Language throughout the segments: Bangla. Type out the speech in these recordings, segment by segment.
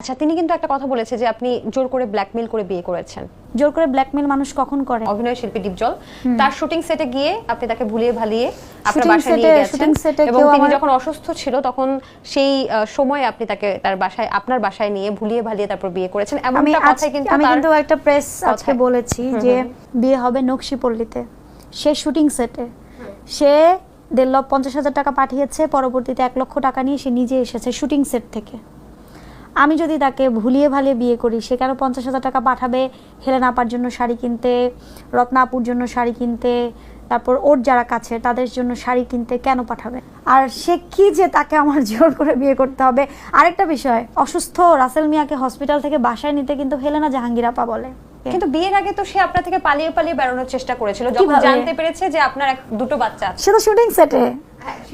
আচ্ছা তিনি কিন্তু একটা কথা বলেছে যে আপনি জোর করে ব্ল্যাকমেল করে বিয়ে করেছেন। জোর করে ব্ল্যাকমেল মানুষ কখন করে? অভিনয় শিল্পী ডিপজল। তার শুটিং সেটে গিয়ে আপনি তাকে ভুলিয়ে ভালিয়ে আপনার বাসায় নিয়ে set-এ- গেছেন। এবং তিনি যখন অসুস্থ ছিল তখন সেই সময় আপনি তাকে তার বাসায় আপনার বাসায় নিয়ে ভুলিয়ে ভালিয়ে তারপর বিয়ে করেছেন। এমনটা আজ- কথাই কিন্তু আমি কিন্তু একটা প্রেস আজকে বলেছি যে বিয়ে হবে নকশিপল্লিতে। সে শুটিং সেটে সে দেড় লক্ষ পঞ্চাশ হাজার টাকা পাঠিয়েছে পরবর্তীতে এক লক্ষ টাকা নিয়ে সে নিজে এসেছে শুটিং সেট থেকে। আমি যদি তাকে ভুলিয়ে ভালিয়ে বিয়ে করি সে কেন পঞ্চাশ হাজার টাকা পাঠাবে? হেলেন আপার জন্য শাড়ি কিনতে রত্না আপুর জন্য শাড়ি কিনতে তারপর ওর যারা কাছে তাদের জন্য শাড়ি কিনতে কেন পাঠাবে? আর সে কি যে তাকে আমার জোর করে বিয়ে করতে হবে? আরেকটা বিষয় অসুস্থ রাসেল মিয়াকে হসপিটাল থেকে বাসায় নিতে কিন্তু হেলেনা জাহাঙ্গীর আপা বলে। কিন্তু বিয়ের আগে তো সে আপনার থেকে পালিয়ে পালিয়ে বেরোনোর চেষ্টা করেছিল। যখন জানতে পেরেছে যে আপনার এক- দুটো বাচ্চা আছে। সে তো শুটিং সেটে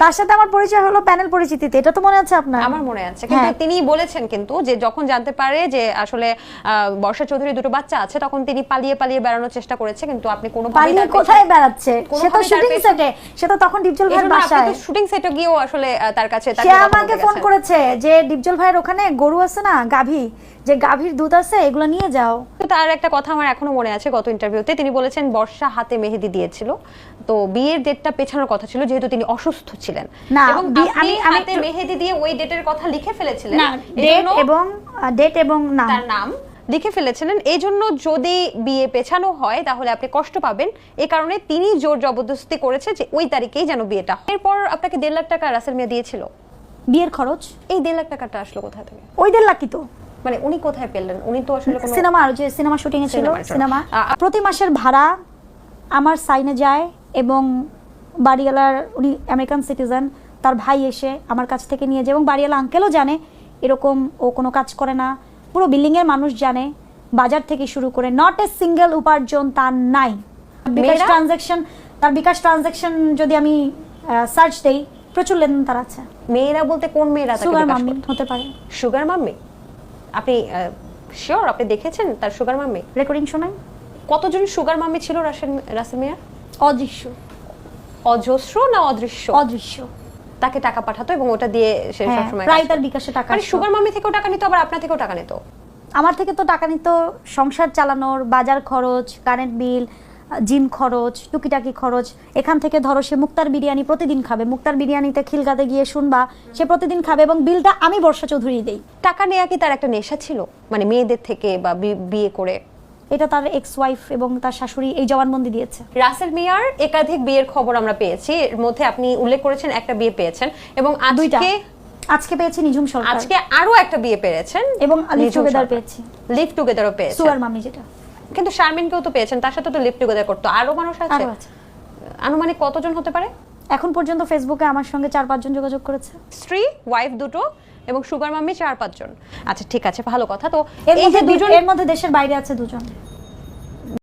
তার সাথে আমার পরিচয় হলো প্যানেল পরিচিতিতে এটা তো মনে আছে আপনার? আমার মনে আছে। কিন্তু হ্যাঁ। তিনি বলেছেন কিন্তু যে যখন জানতে পারে যে আসলে বর্ষা চৌধুরী দুটো বাচ্চা আছে তখন তিনি পালিয়ে পালিয়ে বেরোনোর চেষ্টা করেছে কিন্তু আপনি কোনো পালিয়ে কোথায় বেড়াচ্ছে? সে তো শুটিং সেটে সে তো তখন ডিপজল ভাইয়ের বাসায়। শুটিং সেটে গিয়েও আসলে তার কাছে তাকে সে আমাকে ফোন করেছে যে ডিপজল ভাইয়ের ওখানে গরু আছে না গাভী? যে গাভীর দুধ আছে এগুলো নিয়ে যাও। তো তার একটা কথা আমার এখনও মনে আছে গত ইন্টারভিউতে তিনি বলেছেন বর্ষা হাতে মেহেদি দিয়েছিল। তো বিয়ের ডেটটা পেছানোর কথা ছিল যেহেতু তিনি অসুস্থ ছিলেন। না, এবং আমি- হাতে মেহেদি দিয়ে ওই ডেটের কথা লিখে ফেলেছিলেন। না ডেট এবং ডেট এবং নাম। তার নাম লিখে ফেলেছিলেন। এই জন্য যদি বিয়ে পেছানো হয় তাহলে আপনি কষ্ট পাবেন। এই কারণে তিনি জোর জবরদস্তি করেছে যে ওই তারিখেই যেন বিয়েটা এরপর আপনাকে দেড় লাখ টাকা রাসেল মিয়া দিয়েছিল। বিয়ের খরচ? এই দেড় লাখ টাকাটা আসলো কোথা থেকে? ওই দেড় লাখই তো। মানে উনি কোথায় পেলেন? উনি তো আসলে কোনো সিনেমা আর যে সিনেমা শুটিং এ ছিল। সিনেমা। প্রতি মাসের ভাড়া আমার সাইনে যায় এবং বাড়িওয়ালার উনি আমেরিকান সিটিজেন তার ভাই এসে আমার কাছ থেকে নিয়ে যায় এবং বাড়িওয়ালা আঙ্কেলও জানে এরকম ও কোনো কাজ করে না। পুরো বিল্ডিং এর মানুষ জানে বাজার থেকে শুরু করে নট এ সিঙ্গেল উপার্জন তার নাই। বিকাশ মেয়েরা? ট্রানজাকশন তার বিকাশ ট্রানজাকশন যদি আমি সার্চ দেই প্রচুর লেনদেন তার আছে। মেয়েরা বলতে কোন মেয়েরা সুগার মাম্মি হতে পারে। সুগার মাম্মি আপনি শিওর আপনি দেখেছেন তার সুগার মাম্মি রেকর্ডিং শোনাই। কতজন সুগার মাম্মি ছিল রাসেল রাসেল মিয়া? অদৃশ্য। অজস্র না অদৃশ্য? অদৃশ্য। তাকে টাকা পাঠাতো এবং ওটা দিয়ে সে হ্যাঁ, সবসময় প্রায় তার। বিকাশে টাকা মানে সুগার মাম্মি থেকেও টাকা নিত আবার আপনার থেকেও টাকা নিত? আমার থেকে তো টাকা নিত সংসার চালানোর বাজার খরচ কারেন্ট বিল জিম খরচ টুকিটাকি খরচ। এখান থেকে ধরো সে মুক্তার বিরিয়ানি প্রতিদিন খাবে। মুক্তার বিরিয়ানিতে খিলগাতে গিয়ে শুনবা সে প্রতিদিন খাবে এবং বিলটা আমি বর্ষা চৌধুরী দেই। টাকা নেওয়া কি তার একটা নেশা ছিল? মানে মেয়েদের থেকে বা বিয়ে করে? এটা তার এক্স ওয়াইফ এবং তার শাশুড়ি এই জবানবন্দি দিয়েছে। রাসেল মিয়ার একাধিক বিয়ের খবর আমরা পেয়েছি। এর মধ্যে আপনি উল্লেখ করেছেন একটা বিয়ে পেয়েছেন এবং আজকে আজকে পেয়েছি নিঝুম সরকার। আজকে আরও একটা বিয়ে পেয়েছেন। এবং লিভ টুগেদার পেয়েছি। লিভ টুগেদারও পেয়েছেন। সুয়ার মামি যেটা। কিন্তু শারমিনকেও তো পেয়েছেন তার সাথে তো লিপ টুগেদার করতো। আরও মানুষ আছে? আনুমানিক কতজন হতে পারে? এখন পর্যন্ত ফেসবুকে আমার সঙ্গে চার পাঁচজন যোগাযোগ করেছে। স্ত্রী ওয়াইফ দুটো এবং সুগার মাম্মি চার পাঁচজন। আচ্ছা ঠিক আছে ভালো কথা। তো এর এই মধ্যে দুজন এর মধ্যে দেশের বাইরে আছে দুজন।